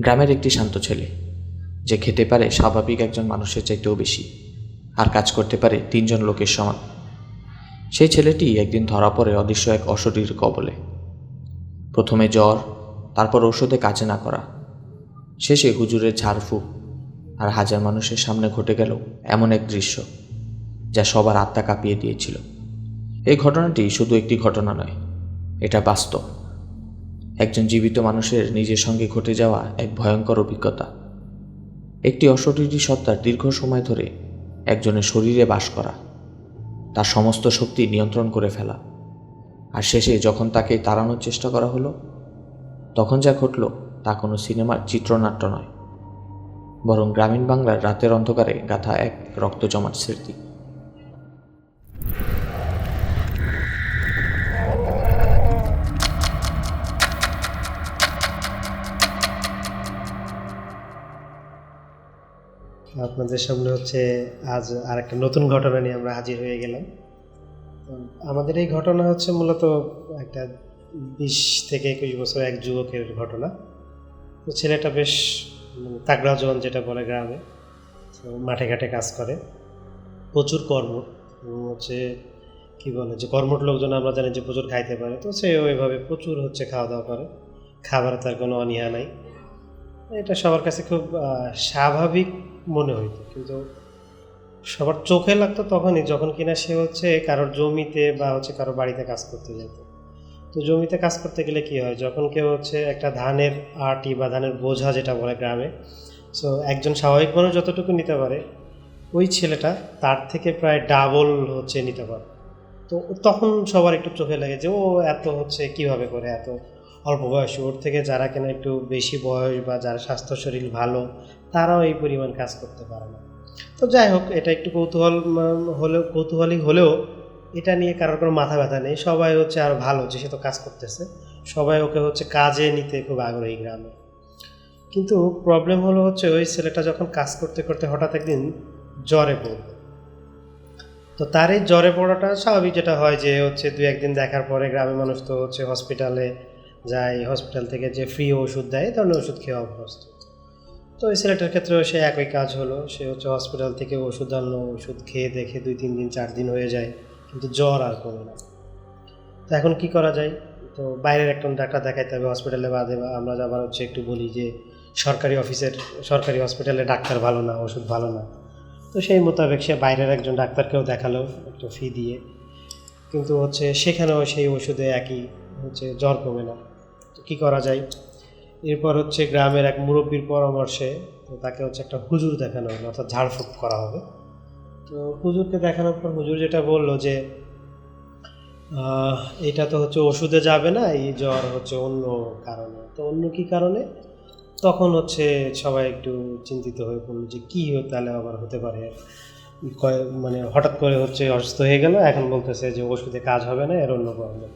গ্রামের একটি শান্ত ছেলে, যে খেতে পারে স্বাভাবিক একজন মানুষের চাইতেও বেশি, আর কাজ করতে পারে তিনজন লোকের সমান। সেই ছেলেটি একদিন ধরা পড়ে অদৃশ্য এক অশরীর কবলে। প্রথমে জ্বর, তারপর ঔষধে কাজে না করা। শেষে হুজুরের ঝাড়ফুঁক আর হাজার মানুষের সামনে ঘটে গেল এমন এক দৃশ্য, যা সবার আত্মা কাঁপিয়ে দিয়েছিল। এই ঘটনাটি শুধু একটি ঘটনা নয়, এটা বাস্তব। একজন জীবিত মানুষের নিজের সঙ্গে ঘটে যাওয়া এক ভয়ঙ্কর অভিজ্ঞতা। একটি অশরীরী সত্তার দীর্ঘ সময় ধরে একজনের শরীরে বাস করা, তার সমস্ত শক্তি নিয়ন্ত্রণ করে ফেলা। আর শেষে যখন তাকে তাড়ানোর চেষ্টা করা হলো, তখন যা ঘটল তা কোনো সিনেমার চিত্রনাট্য নয়, বরং গ্রামীণ বাংলার রাতের অন্ধকারে গাথা এক রক্ত জমাট স্মৃতি। আপনাদের সামনে হচ্ছে আজ আর একটা নতুন ঘটনা নিয়ে আমরা হাজির হয়ে গেলাম। আমাদের এই ঘটনা হচ্ছে মূলত একটা বিশ থেকে একুশ বছর এক যুবকের ঘটনা। তো ছেলেটা বেশ মানে তাগড়া জোয়ান যেটা বলে গ্রামে মাঠে ঘাটে কাজ করে। প্রচুর কর্ম হচ্ছে কি বলে যে কর্মট লোকজন আমরা জানি যে প্রচুর খাইতে পারে, তো সে ওইভাবে প্রচুর হচ্ছে খাওয়া দাওয়া করে। খাবারে তার কোনো অনীহা নাই। এটা সবার কাছে খুব স্বাভাবিক মনে হইতো কিন্তু সবার চোখে লাগতো তখনই যখন কিনা সে হচ্ছে কারোর জমিতে বা হচ্ছে কারও বাড়িতে কাজ করতে যেত। তো জমিতে কাজ করতে গেলে কি হয়, যখন কেউ হচ্ছে একটা ধানের আটি বা ধানের বোঝা যেটা বলে গ্রামে সো একজন স্বাভাবিক মানুষ যতটুকু নিতে পারে, ওই ছেলেটা তার থেকে প্রায় ডাবল হচ্ছে নিতে পারে। তো তখন সবার একটু চোখে লাগে যে, ও এত হচ্ছে কীভাবে করে, এত অল্প বয়সী, ওর থেকে যারা কিনা একটু বেশি বয়স বা যারা স্বাস্থ্য শরীর ভালো তারাও এই পরিমাণ কাজ করতে পারে না। তো যাই হোক, এটা একটু কৌতূহল হলেও কৌতূহলী হলেও এটা নিয়ে কারোর কোনো মাথা ব্যথা নেই। সবাই হচ্ছে আর ভালো যে সে তো কাজ করতেছে। সবাই ওকে হচ্ছে কাজে নিতে খুব আগ্রহী গ্রামে। কিন্তু প্রবলেম হলো হচ্ছে ওই ছেলেটা যখন কাজ করতে করতে হঠাৎ একদিন জ্বরে পড়ল। তো তার এই জ্বরে পড়াটা স্বাভাবিক যেটা হয় যে হচ্ছে দু একদিন দেখার পরে গ্রামের মানুষ তো হচ্ছে হসপিটালে যায় হসপিটাল থেকে যে ফ্রি ওষুধ দেয় ধরনের ওষুধ খেয়ে অভ্যস্ত। তো এই ছেলেটার ক্ষেত্রেও সে একই কাজ হলো। সে হচ্ছে হসপিটাল থেকে ওষুধ আনলো, ওষুধ খেয়ে দেখে দুই, তিন দিন, চার দিন হয়ে যায়, কিন্তু জ্বর আর কমে না। তো এখন কি করা যায়? তো বাইরের একজন ডাক্তার দেখাইতে হবে হসপিটালে বাদে বা আমরা আবার হচ্ছে একটু বলি যে সরকারি অফিসের, সরকারি হসপিটালে ডাক্তার ভালো না, ওষুধ ভালো না। তো সেই মোতাবেক সে বাইরের একজন ডাক্তারকেও দেখাল, একটু ফি দিয়ে। কিন্তু হচ্ছে সেখানেও সেই ওষুধে একই হচ্ছে জ্বর কমে না। তো কী করা যায়? এরপর হচ্ছে গ্রামের এক মুরব্বীর পরামর্শে তো তাকে হচ্ছে একটা হুজুর দেখানো হলো, অর্থাৎ ঝাড়ফুঁক করা হবে। তো হুজুরকে দেখানোর পর হুজুর যেটা বলল যে এটা তো হচ্ছে ওষুধে যাবে না, এই জ্বর হচ্ছে অন্য কারণে। তো অন্য কি কারণে? তখন হচ্ছে সবাই একটু চিন্তিত হয়ে পড়ল যে কী তাহলে আবার হতে পারে। মানে হঠাৎ করে হচ্ছে অসুস্থ হয়ে গেল, এখন বলতেছে যে ওষুধে কাজ হবে না, এর অন্য প্রবলেম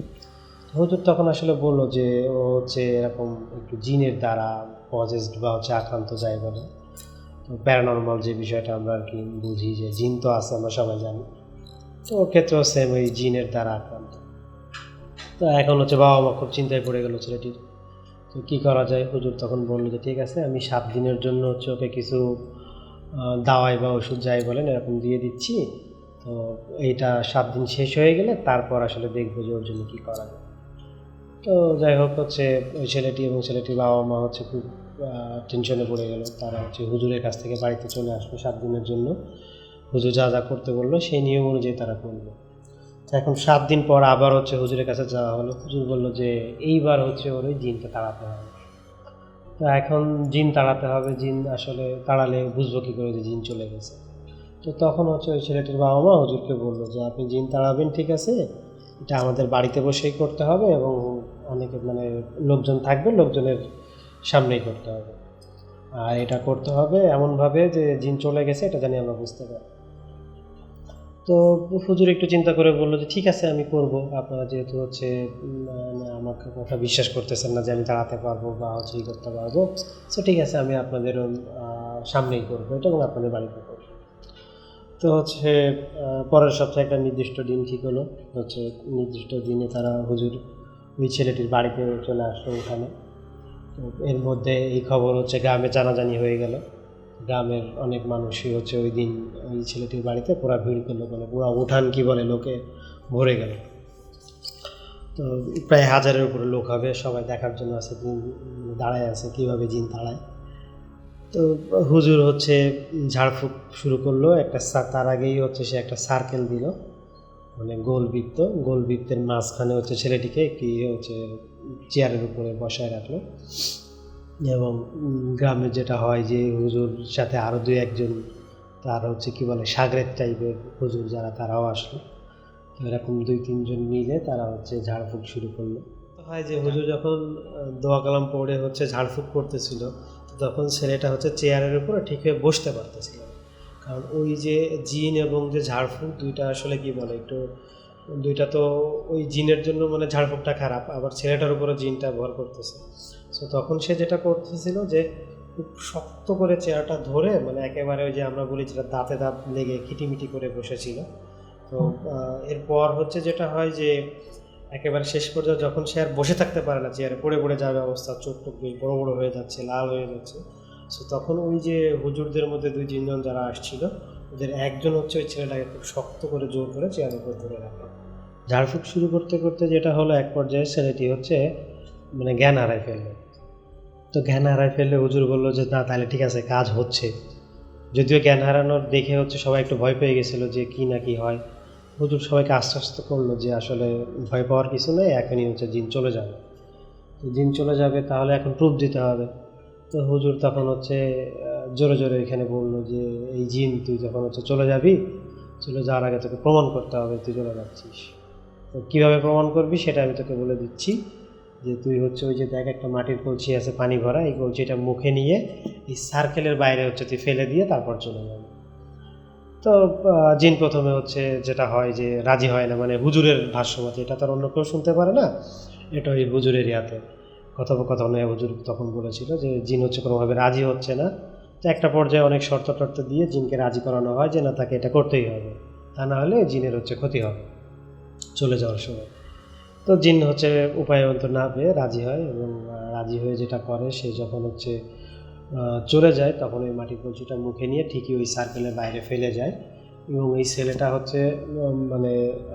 হুজুর তখন আসলে বলল যে, ও হচ্ছে এরকম একটু জিনের দ্বারা পজেসড বা হচ্ছে আক্রান্ত যায় বলে। তো প্যারানর্মাল যে বিষয়টা আমরা আর কি বুঝি যে জিন তো আছে, আমরা সবাই জানি। তো ওর ক্ষেত্রেও সেম ওই জিনের দ্বারা আক্রান্ত। তো এখন হচ্ছে বাবা মা খুব চিন্তায় পড়ে গেল ছেলেটির। তো কী করা যায়? হুজুর তখন বলল যে, ঠিক আছে, আমি সাত দিনের জন্য হচ্ছে ওকে কিছু দাওয়াই বা ওষুধ যাই বলেন, এরকম দিয়ে দিচ্ছি। তো এইটা সাত দিন শেষ হয়ে গেলে তারপর আসলে দেখব যে ওর জন্য কী করা যায়। তো যাই হোক হচ্ছে, ওই ছেলেটি এবং ছেলেটির বাবা মা হচ্ছে খুব টেনশনে পড়ে গেল। তারা হচ্ছে হুজুরের কাছ থেকে বাড়িতে চলে আসলো সাত দিনের জন্য। হুজুর যা যা করতে বলল, সেই নিয়ম অনুযায়ী তারা করল। এখন সাত দিন পর আবার হচ্ছে হুজুরের কাছে যাওয়া হলো। হুজুর বলল যে, এইবার হচ্ছে ওর ওই জিনকে তাড়াতে হবে। তো এখন জিন তাড়াতে হবে। জিন আসলে তাড়ালে বুঝব কী করে যে জিন চলে গেছে। তো তখন হচ্ছে ওই ছেলেটির বাবা মা হুজুরকে বলল যে, আপনি জিন তাড়াবেন ঠিক আছে। এটা আমাদের বাড়িতে বসেই করতে হবে এবং অনেকে মানে লোকজন থাকবে, লোকজনের সামনেই করতে হবে। আর এটা করতে হবে এমনভাবে যে জিন চলে গেছে, এটা জানি আমরা বুঝতে পারি তো হুজুর একটু চিন্তা করে বলল যে, ঠিক আছে, আমি করব। আপনারা যেহেতু হচ্ছে মানে আমাকে কথা বিশ্বাস করতেছেন না যে আমি দাঁড়াতে পারব বা হচ্ছে করতে পারব, সো ঠিক আছে, আমি আপনাদের সামনেই করব এটা এবং আপনাদের বাড়িতে করব তো হচ্ছে পরের সপ্তাহে একটা নির্দিষ্ট দিন ঠিক হলো। হচ্ছে নির্দিষ্ট দিনে তারা হুজুর ওই ছেলেটির বাড়িতে চলে আসলো ওখানে। তো এর মধ্যে এই খবর হচ্ছে গ্রামে জানাজানি হয়ে গেল। গ্রামের অনেক মানুষই হচ্ছে ওই দিন ওই ছেলেটির বাড়িতে পুরা ভিড় করল মানে পুরা উঠান কি বলে লোকে ভরে গেল। তো প্রায় হাজারের উপরে লোক হবে, সবাই দেখার জন্য আছে দাঁড়ায় আছে, কীভাবে জিন দাঁড়ায় তো হুজুর হচ্ছে ঝাড়ফুঁক শুরু করল, একটা তার আগেই হচ্ছে সে একটা সার্কেল দিল। মানে গোল বৃত্ত গোল বৃত্তের মাঝখানে হচ্ছে ছেলেটিকে কি হচ্ছে চেয়ারের উপরে বসায় রাখল। এবং গ্রামে যেটা হয় যে হুজুর সাথে আরও দুই একজন তার হচ্ছে কি বলে সাগরেদ টাইপের হুজুর যারা তারাও আসলো। এরকম দুই, তিনজন মিলে তারা হচ্ছে ঝাড়ফুঁক শুরু করল। হয় যে হুজুর যখন দোয়া কালাম পড়ে হচ্ছে ঝাড়ফুঁক করতেছিল, তখন ছেলেটা হচ্ছে চেয়ারের উপরে ঠিক হয়ে বসতে পারতেছিল। কারণ ওই যে জিন এবং যে ঝাড়ফুঁক দুইটা আসলে কি বলে একটু, দুইটা তো ওই জিনের জন্য মানে ঝাড়ফুঁকটা খারাপ, আবার ছেলেটার উপরে জিনটা ভর করতেছে। সো তখন সে যেটা করতেছিল যে খুব শক্ত করে চেয়ারটা ধরে মানে একেবারে ওই যে আমরা বলি যেটা দাঁতে দাঁত লেগে কিটিমিটি করে বসেছিল। তো এরপর হচ্ছে যেটা হয় যে একেবারে শেষ পর্যন্ত যখন সে আর বসে থাকতে পারে না চেয়ারে পড়ে পড়ে যাবে অবস্থা চোখ টোক বেশ বড় বড় হয়ে যাচ্ছে, লাল হয়ে যাচ্ছে তখন ওই যে হুজুরদের মধ্যে দুই তিনজন যারা আসছিল, ওদের একজন হচ্ছে ওই ছেলেটাকে খুব শক্ত করে জোর করে চেয়ারের উপর ধরে রাখে। ঝাড়ফুঁক শুরু করতে করতে যেটা হলো, এক পর্যায়ে ছেলেটি হচ্ছে মানে জ্ঞান হারায় ফেলল। তো জ্ঞান হারায় ফেললে হুজুর বলল যে, না, তাহলে ঠিক আছে, কাজ হচ্ছে। যদিও জ্ঞান হারানোর দেখে হচ্ছে সবাই একটু ভয় পেয়ে গেছিল যে, কি না কি হয়। হুজুর সবাইকে আশ্বস্ত করল যে, আসলে ভয় পাওয়ার কিছু নেই, এখনই হচ্ছে জিন চলে যাবে। জিন চলে যাবে, তাহলে এখন প্রুফ দিতে হবে। তো হুজুর তখন হচ্ছে জোরে জোরে এখানে বলল যে, এই জিন, তুই যখন হচ্ছে চলে যাবি, চলে যাওয়ার আগে তোকে প্রমাণ করতে হবে তুই চলে যাচ্ছিস। তো কীভাবে প্রমাণ করবি সেটা আমি তোকে বলে দিচ্ছি যে, তুই হচ্ছে ওই যে দেখ একটা মাটির কলসি আছে পানি ভরা, এই কলসিটা মুখে নিয়ে এই সার্কেলের বাইরে হচ্ছে তুই ফেলে দিয়ে তারপর চলে যাবি। তো জিন প্রথমে হচ্ছে যেটা হয় যে, রাজি হয় না মানে হুজুরের ভাষ্যমতে, এটা তার অন্য কেউ শুনতে পারে না, এটা ওই হুজুরের ইয়াতে। কথোপকথনে হুজুর তখন বলেছিল যে জিন হচ্ছে কোনোভাবে রাজি হচ্ছে না। তো একটা পর্যায়ে অনেক শর্ত টর্ত দিয়ে জিনকে রাজি করানো হয় যে না, তাকে এটা করতেই হবে। তা না হলে জিনের হচ্ছে ক্ষতি হবে চলে যাওয়ার সময়। তো জিন হচ্ছে উপায়ন্ত না পেয়ে রাজি হয় এবং রাজি হয়ে যেটা করে সে যখন হচ্ছে চলে যায় তখন ওই মাটির কলসিটা মুখে নিয়ে ঠিকই ওই সার্কেলের বাইরে ফেলে যায় এবং এই ছেলেটা হচ্ছে মানে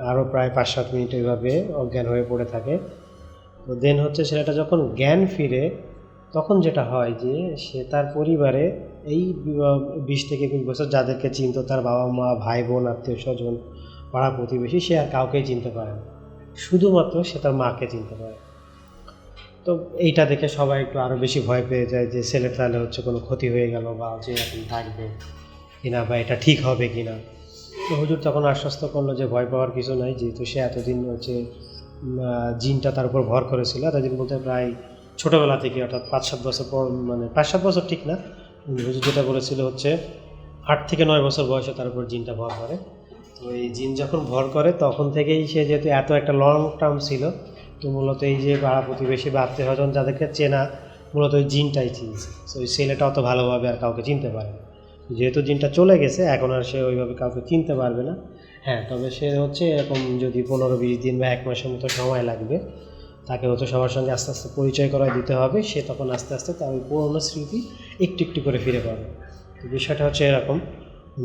আরও প্রায় পাঁচ সাত মিনিট এইভাবে অজ্ঞান হয়ে পড়ে থাকে। তো দেন হচ্ছে ছেলেটা যখন জ্ঞান ফিরে, তখন যেটা হয় যে সে তার পরিবারে এই বিশ থেকে একুশ বছর যাদেরকে চিনত, তার বাবা মা, ভাই বোন, আত্মীয় স্বজন, পাড়া প্রতিবেশী, সে আর কাউকেই চিনতে পারে না। শুধুমাত্র সে তার মাকে চিনতে পারে। তো এইটা দেখে সবাই একটু আরও বেশি ভয় পেয়ে যায় যে ছেলে তাহলে হচ্ছে কোনো ক্ষতি হয়ে গেল বা যে এখন থাকবে কিনা বা এটা ঠিক হবে কিনা। তো হুজুর তখন আশ্বস্ত করল যে ভয় পাওয়ার কিছু নাই, যেহেতু সে এতদিন হচ্ছে জিনটা তার উপর ভর করেছিল। এতদিন বলতে প্রায় ছোটোবেলা থেকে, অর্থাৎ পাঁচ, সাত বছর পর মানে পাঁচ, সাত বছর ঠিক না হুজুর যেটা বলেছিল হচ্ছে আট থেকে নয় বছর বয়সে তার উপর জিনটা ভর করে। তো এই জিন যখন ভর করে, তখন থেকেই সে যেহেতু এত একটা লং টার্ম ছিল, তো মূলত এই যে পাড়া প্রতিবেশী বা আত্মীয় স্বজন যাদেরকে চেনা, মূলত ওই জিনটাই চিনছে। তো ওই ছেলেটা অত ভালোভাবে আর কাউকে চিনতে পারে যেহেতু জিনটা চলে গেছে, এখন আর সে ওইভাবে কাউকে চিনতে পারবে না। হ্যাঁ তবে সে হচ্ছে এরকম যদি পনেরো বিশ দিন বা এক মাসের মতো সময় লাগবে, তাকে হচ্ছে সবার সঙ্গে আস্তে আস্তে পরিচয় করায় দিতে হবে, সে তখন আস্তে আস্তে তার ওই পুরোনো স্মৃতি একটু একটু করে ফিরে পাবে। তো বিষয়টা হচ্ছে এরকম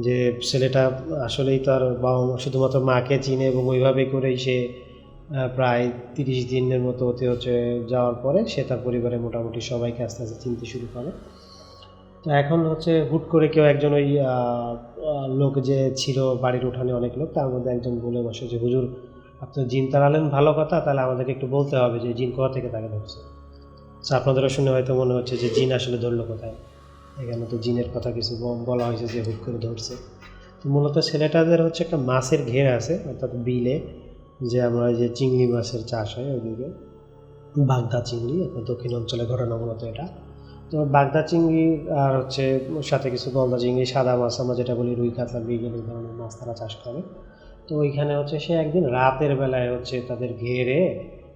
যে ছেলেটা আসলেই তার বাবা মা শুধুমাত্র মাকে চিনে এবং ওইভাবে করেই সে প্রায় তিরিশ দিনের মতো হতে হচ্ছে যাওয়ার পরে সে তার পরিবারে মোটামুটি সবাইকে আস্তে আস্তে চিনতে শুরু করে। এখন হচ্ছে হুট করে কেউ একজন ওই লোক যে ছিল বাড়ির উঠানে অনেক লোক, তার মধ্যে একজন বলে বসে যে, হুজুর, আপনি জিন তাড়ালেন, ভালো কথা, তাহলে আমাদেরকে একটু বলতে হবে যে, জিন কোথা থেকে তাকে ধরছে তো আপনাদেরও শুনে হয়তো মনে হচ্ছে যে, জিন আসলে ধরলো কোথায়? এখানে তো জিনের কথা কিছু বলা হয়েছে যে, হুট করে ধরছে। তো মূলত ছেলেটাদের হচ্ছে একটা মাছের ঘের আছে, অর্থাৎ বিলে, যে আমরা যে চিংড়ি মাছের চাষ হয় ওইদিকে। বাগদা চিংড়ি দক্ষিণ অঞ্চলে ঘটনা মূলত এটা। তো বাগদা চিংড়ি আর হচ্ছে সাথে কিছু গলদা চিংড়ি, সাদা মাছ, আমরা যেটা বলি রুই কাতলা মৃগেল এই ধরনের মাছ তারা চাষ করে। তো ওইখানে হচ্ছে সে একদিন রাতের বেলায় হচ্ছে তাদের ঘেরে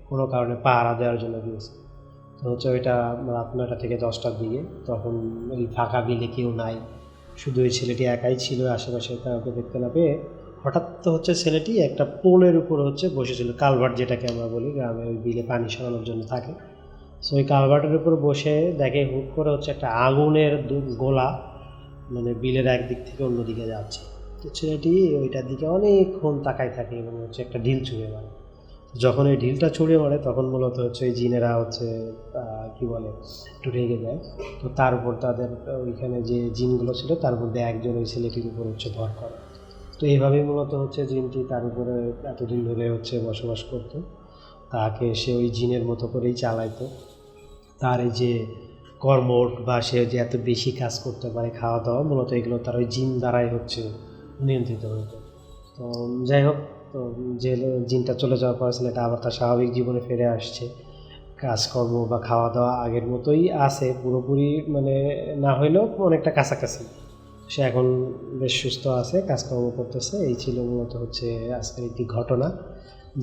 কোনো কারণে পাহারা দেওয়ার জন্য গিয়েছে তো হচ্ছে ওইটা রাত নয়টা থেকে দশটার দিকে তখন ওই ফাঁকা বিলে কেউ নাই। শুধু ওই ছেলেটি একাই ছিল, আশেপাশে কাউকে দেখতে না পেয়ে হঠাৎ তো হচ্ছে ছেলেটি একটা পোলের উপর হচ্ছে বসেছিল, কালভার্ট যেটাকে আমরা বলি, গ্রামে ওই বিলে পানি সরানোর জন্য থাকে। সো ওই কালভার্টের উপর বসে দেখে হুট করে হচ্ছে একটা আগুনের গোলা মানে বিলের একদিক থেকে অন্যদিকে যাচ্ছে। তো ছেলেটি ওইটার দিকে অনেকক্ষণ তাকায় থাকে এবং হচ্ছে একটা ঢিল ছুঁড়ে মারে। যখন এই ঢিলটা ছুঁড়ে মারে, তখন মূলত হচ্ছে ওই জিনেরা হচ্ছে কি বলে, একটু রেগে যায়। তো তার উপর তাদের, ওইখানে যে জিনগুলো ছিল, তার মধ্যে একজন ওই ছেলেটির উপর হচ্ছে ভর করে। তো এইভাবেই মূলত হচ্ছে জিনটি তার উপরে এতদিন ধরে হচ্ছে বসবাস করতো। তাকে সে ওই জিনের মতো করেই চালাইতো। তার এই যে কর্মট বা সে যে এত বেশি কাজ করতে পারে খাওয়া দাওয়া মূলত এগুলো তার ওই জিন দ্বারাই হচ্ছে, নিয়ন্ত্রিত হতো তো, যাই হোক, তো যে জিনটা চলে যাওয়ার পর ছেলেটা আবার তার স্বাভাবিক জীবনে ফিরে আসছে। কাজকর্ম বা খাওয়া দাওয়া আগের মতোই আছে, পুরোপুরি মানে না হইলেও অনেকটা কাছাকাছি। সে এখন বেশ সুস্থ আছে, কাজকর্ম করতেছে। এই ছিল মূলত হচ্ছে আজকের একটি ঘটনা।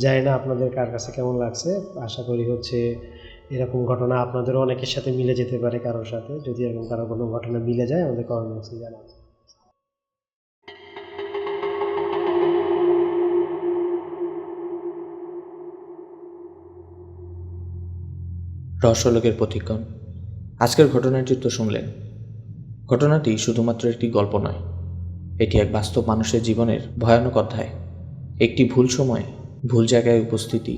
জানি না আপনাদের কার কাছে কেমন লাগছে। আশা করি হচ্ছে এরকম ঘটনা আপনাদেরও অনেকের সাথে মিলে যেতে পারে কারোর সাথে। যদি এরকম কারও কোনো ঘটনা মিলে যায়, আমাদের কমেন্ট বক্সে জানাবেন। রহস্যলোকের প্রতিক্ষণ আজকের ঘটনাটি তো শুনলেন। ঘটনাটি শুধুমাত্র একটি গল্প নয়, এটি এক বাস্তব মানুষের জীবনের ভয়ানক অধ্যায়। একটি ভুল সময় ভুল জায়গায় উপস্থিতি,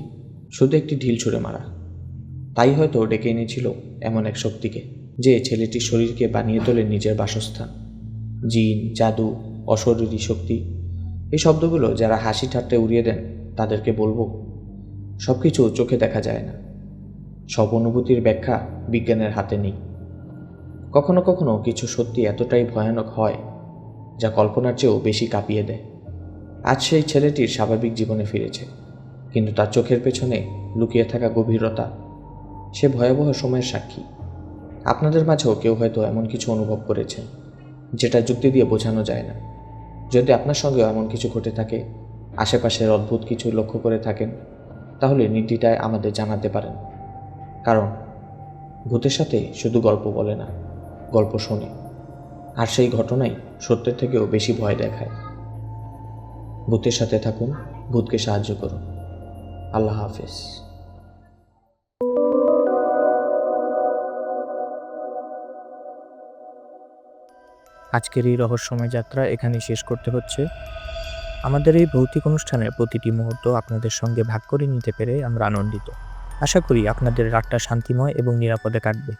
শুধু একটি ঢিল ছুঁড়ে মারা। তাই হয়তো ডেকে এনেছিল এমন এক শক্তিকে, যে ছেলেটির শরীরকে বানিয়ে তোলে নিজের বাসস্থান। জিন, জাদু, অশরীরী শক্তি, এই শব্দগুলো যারা হাসি ঠাট্টে উড়িয়ে দেন, তাদেরকে বলব সব কিছু চোখে দেখা যায় না। সব অনুভূতির ব্যাখ্যা বিজ্ঞানের হাতে নেই। কখনো কখনো কিছু সত্যি এতটাই ভয়ানক হয়, যা কল্পনার চেয়েও বেশি কাঁপিয়ে দেয়। আজ সেই ছেলেটির স্বাভাবিক জীবনে ফিরেছে, কিন্তু তার চোখের পেছনে লুকিয়ে থাকা গভীরতা, সে ভয়াবহ সময়ের সাক্ষী। আপনাদের মাঝেও কেউ হয়তো এমন কিছু অনুভব করেছেন, যেটা যুক্তি দিয়ে বোঝানো যায় না। যদি আপনার সঙ্গেও এমন কিছু ঘটে থাকে, আশেপাশের অদ্ভুত কিছু লক্ষ্য করে থাকেন, তাহলে নির্দ্বিধায় আমাদের জানাতে পারেন। কারণ, ভূতের সাথে শুধু গল্প বলে না, গল্প শোনে। আর সেই ঘটনাই সত্যের থেকেও বেশি ভয় দেখায়। ভূতের সাথে থাকুন, ভূতকে সাহায্য করুন। আল্লাহ হাফিজ। আজকের এই রহস্যময় যাত্রা এখানেই শেষ করতে হচ্ছে। আমাদের এই ভৌতিক অনুষ্ঠানের প্রতিটি মুহূর্ত আপনাদের সঙ্গে ভাগ করে নিতে পেরে আমরা আনন্দিত। আশা করি আপনাদের রাতটা শান্তিময় এবং নিরাপদে কাটবে।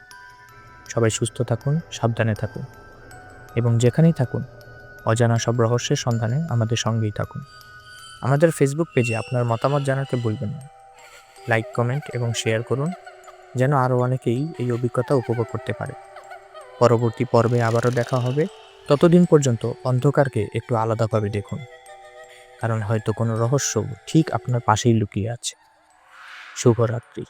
সবাই সুস্থ থাকুন, সাবধানে থাকুন এবং যেখানেই থাকুন অজানা সব রহস্যের সন্ধানে আমাদের সঙ্গেই থাকুন। আমাদের ফেসবুক পেজে আপনার মতামত জানাতে ভুলবেন না। লাইক কমেন্ট এবং শেয়ার করুন, যেন আরও অনেকেই এই অভিজ্ঞতা উপভোগ করতে পারে। পরবর্তী পর্বে আবারও দেখা হবে। ততদিন পর্যন্ত অন্ধকারকে একটু আলাদাভাবে দেখুন, কারণ হয়তো কোনো রহস্য ঠিক আপনার পাশেই লুকিয়ে আছে। শুভরাত্রি।